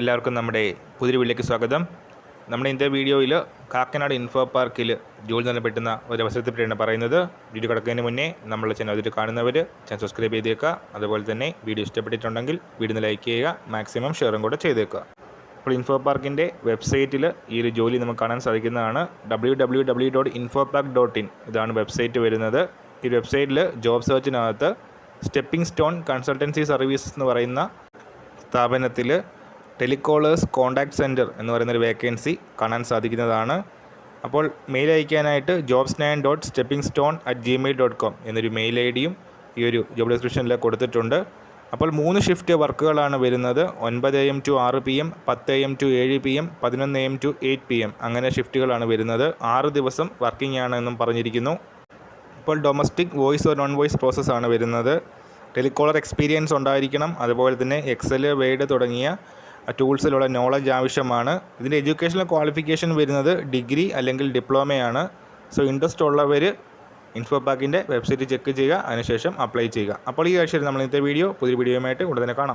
എല്ലാവർക്കും നമ്മുടെ പുതിയ വീട്ടിലേക്ക് സ്വാഗതം. നമ്മുടെ ഇന്നത്തെ വീഡിയോയിൽ കാക്കനാട് ഇൻഫോ പാർക്കിൽ ജോലി തന്നെ ഒരു അവസരത്തെപ്പറ്റിയാണ് പറയുന്നത്. വീഡിയോ കിടക്കുന്നതിന് മുന്നേ നമ്മളെ ചാനൽ അതിൽ കാണുന്നവർ ചാനൽ സബ്സ്ക്രൈബ് ചെയ്തേക്കുക. അതുപോലെ തന്നെ വീഡിയോ ഇഷ്ടപ്പെട്ടിട്ടുണ്ടെങ്കിൽ വീഡിയോ ലൈക്ക് ചെയ്യുക മാക്സിമം ഷെയറും കൂടെ ചെയ്തേക്കുക. അപ്പോൾ ഇൻഫോ പാർക്കിന്റെ വെബ്സൈറ്റിൽ ഈ ഒരു ജോലി നമുക്ക് കാണാൻ സാധിക്കുന്നതാണ്. ഡബ്ല്യൂ ഇതാണ് വെബ്സൈറ്റ് വരുന്നത്. ഈ വെബ്സൈറ്റിൽ ജോബ് സെർച്ചിനകത്ത് സ്റ്റെപ്പിംഗ് സ്റ്റോൺ കൺസൾട്ടൻസി സർവീസസ് എന്ന് പറയുന്ന സ്ഥാപനത്തിൽ ടെലികോളേഴ്സ് കോൺടാക്ട് സെന്റർ എന്ന് പറയുന്നൊരു വേക്കൻസി കാണാൻ സാധിക്കുന്നതാണ്. അപ്പോൾ mail അയക്കാനായിട്ട് jobs nine dot stepping stone at Gmail dot com എന്നൊരു മെയിൽ ഐ ഡിയും ഈ ഒരു ജോബ് ഡിസ്ക്രിപ്ഷനിൽ കൊടുത്തിട്ടുണ്ട്. അപ്പോൾ മൂന്ന് ഷിഫ്റ്റ് വർക്കുകളാണ് വരുന്നത്. ഒൻപത് എം ടു ആറ് പി എം പത്ത് എം ടു ഏഴ് പി എം പതിനൊന്ന് AM to eight P M അങ്ങനെ ഷിഫ്റ്റുകളാണ് വരുന്നത്. ആറ് ദിവസം വർക്കിംഗ് ആണ് എന്നും പറഞ്ഞിരിക്കുന്നു. ഇപ്പോൾ domestic voice or non voice പ്രോസസ്സാണ് വരുന്നത്. ടെലികോളർ എക്സ്പീരിയൻസ് ഉണ്ടായിരിക്കണം. അതുപോലെ തന്നെ എക്സൽ വേഡ് തുടങ്ങിയ ടൂൾസിലുള്ള നോളജ് ആവശ്യമാണ്. ഇതിന്റെ എഡ്യൂക്കേഷണൽ ക്വാളിഫിക്കേഷൻ വരുന്നത് ഡിഗ്രി അല്ലെങ്കിൽ ഡിപ്ലോമയാണ് സോ ഇൻട്രസ്റ്റ് ഉള്ളവർ ഇൻഫോ പാക്കിന്റെ വെബ്സൈറ്റ് ചെക്ക് ചെയ്യുക. അതിനുശേഷം അപ്ലൈ ചെയ്യുക. അപ്പോൾ ഈ ആഴ്ചയിൽ നമ്മൾ ഇന്നത്തെ വീഡിയോ പുതിയ വീഡിയോയുമായിട്ട് ഉടനെ കാണാം.